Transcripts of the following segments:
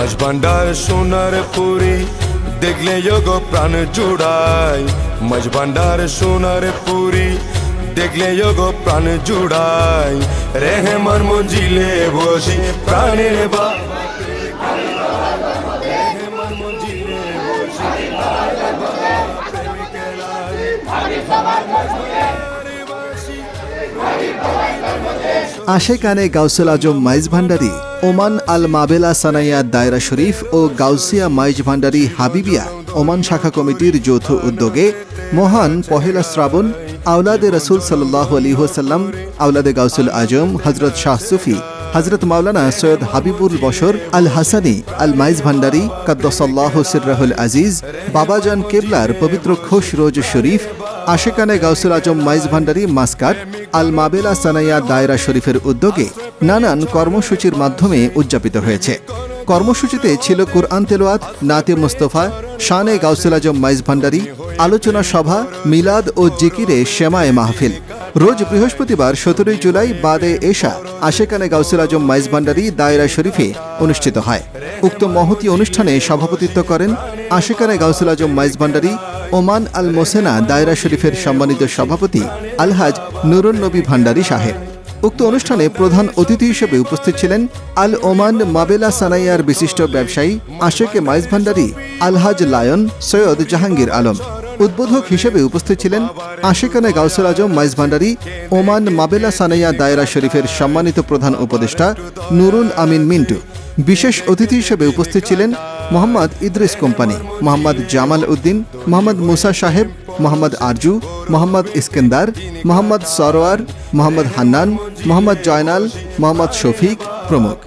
মাঝ ভান্ডার, সোনার পুরি। দেখলে যোগ প্রাণ জুড়াই মাঝ ভান্ডার, সোনার পুরি। দেখলে যোগ প্রাণ জুড়াই রেহমান মঞ্জিলে বসি প্রাণের বা বসি আশেকানে গাউসুল আজম মাইজ ভান্ডারি। ওমান আল মাবেলা সানাইয়া দায়রা শরীফ ও গাউসিয়া মাইজ ভান্ডারি হাবিবিয়া ওমান শাখা কমিটির যৌথ উদ্যোগে মহান পহেলা শ্রাবণ আওলাদে রসুল সাল্লাহ আলী হোসাল্লাম আওলাদে গাউসুল আজম হজরত শাহ সুফি হজরত মাওলানা সৈয়দ হাবিবুল বশর আল হাসানি আল মাইজ ভান্ডারি কাদ্দসাল্লাহ সিররাহুল আজিজ, বাবাজান কেবলার পবিত্র খোশ রোজ শরীফ, আশেকানে গাউসুল আজম মাইজ ভান্ডারি মাস্কাট আল মাবেলা সানাইয়া দায়রা শরীফের উদ্যোগে নানান কর্মসূচির মাধ্যমে উদযাপিত হয়েছে। কর্মসূচিতে ছিল কুরআন তেলোয়াত নাতে মোস্তফা, শানে গাউসুল আজম মাইজ ভান্ডারি, আলোচনা সভা, মিলাদ ও জিকিরে শ্যামায় মাহফিল। রোজ বৃহস্পতিবার সতেরোই জুলাই বাদে এশা আশেকানে গাউসুল আজম মাইজ ভান্ডারি দায়রা শরীফে অনুষ্ঠিত হয়। উক্ত মহতি অনুষ্ঠানে সভাপতিত্ব করেন আশেকানে গাউসুল আজম মাইজ ভান্ডারি ওমান আল মোসেনা দায়রা শরীফের সম্মানিত সভাপতি আলহাজ নুরুন নবী ভান্ডারি সাহেব। উক্ত অনুষ্ঠানে প্রধান অতিথি হিসেবে উপস্থিত ছিলেন আল ওমান মাবেলা সানাইয়ার বিশিষ্ট ব্যবসায়ী আশেকে মাইজ ভান্ডারি, আলহাজ লায়ন, সৈয়দ জাহাঙ্গীর আলম। উদ্বোধক হিসেবে উপস্থিত ছিলেন আশেকানে গাউসুল আজম মাইজ ভান্ডারি, ওমান মাবেলা সানাইয়া দায়রা শরীফের সম্মানিত প্রধান উপদেষ্টা নুরুল আমিন মিন্টু। বিশেষ অতিথি হিসেবে উপস্থিত ছিলেন মোহাম্মদ ইদ্রিস কোম্পানি, মোহাম্মদ জামাল উদ্দিন, মোহাম্মদ মুসা সাহেব মোহাম্মদ আরজু, মোহাম্মদ ইস্কেন্দার, মোহাম্মদ সরোয়ার, মোহাম্মদ হান্নান, মোহাম্মদ জয়নাল, মোহাম্মদ শফিক প্রমুখ।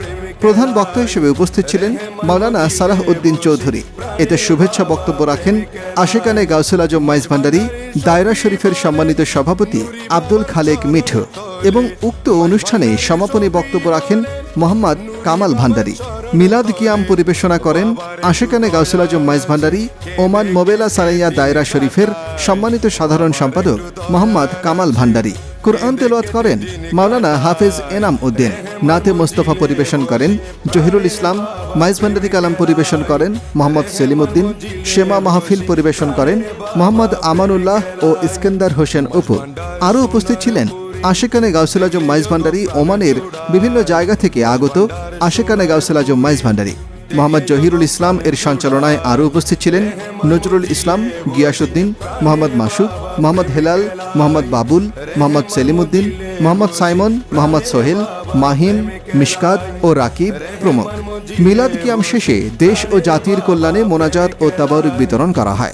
প্রধান বক্তা হিসেবে উপস্থিত ছিলেন মাওলানা সালাহ উদ্দিন চৌধুরী। এতে শুভেচ্ছা বক্তব্য রাখেন আশেকানে গাউসুল আজম মাইজ ভান্ডারি, দায়রা শরীফের সম্মানিত সভাপতি আব্দুল খালেক মিঠু এবং উক্ত অনুষ্ঠানে সমাপনী বক্তব্য রাখেন মোহাম্মদ কামাল ভান্ডারি। মিলাদ কিয়াম পরিবেশনা করেন আশেকানে গাউসুল আজম মাইজ ভান্ডারি, ওমান মোবেলা সারাইয়া দায়রা শরীফের সম্মানিত সাধারণ সম্পাদক মোহাম্মদ কামাল ভান্ডারি। কুরআন তেলাওয়াত করেন মাওলানা হাফেজ এনাম উদ্দিন। নাতে মোস্তফা পরিবেশন করেন জহিরুল ইসলাম। মাইজ ভান্ডারি কালাম পরিবেশন করেন মোহাম্মদ সেলিম উদ্দিন। শেমা মাহফিল পরিবেশন করেন মোহাম্মদ আমানুল্লাহ ও ইস্কেন্দার হোসেন উপু আরও উপস্থিত ছিলেন আশেকানে গাউসুল আজম মাইজ ভান্ডারি ওমানের বিভিন্ন জায়গা থেকে আগত আশেকানে গাউসুল আজম মাইজ ভান্ডারি। মোহাম্মদ জহিরুল ইসলাম এর সঞ্চালনায় আরও উপস্থিত ছিলেন নজরুল ইসলাম গিয়াসুদ্দিন মোহাম্মদ মাসুদ, মোহাম্মদ হেলাল, মোহাম্মদ বাবুল, মোহাম্মদ সেলিমউদ্দিন, মোহাম্মদ সাইমন, মোহাম্মদ সোহেল, মাহিম, মিশকাত ও রাকিব প্রমুখ। মিলাদ কিয়াম শেষে দেশ ও জাতির কল্যাণে মোনাজাত ও তাবারুক বিতরণ করা হয়।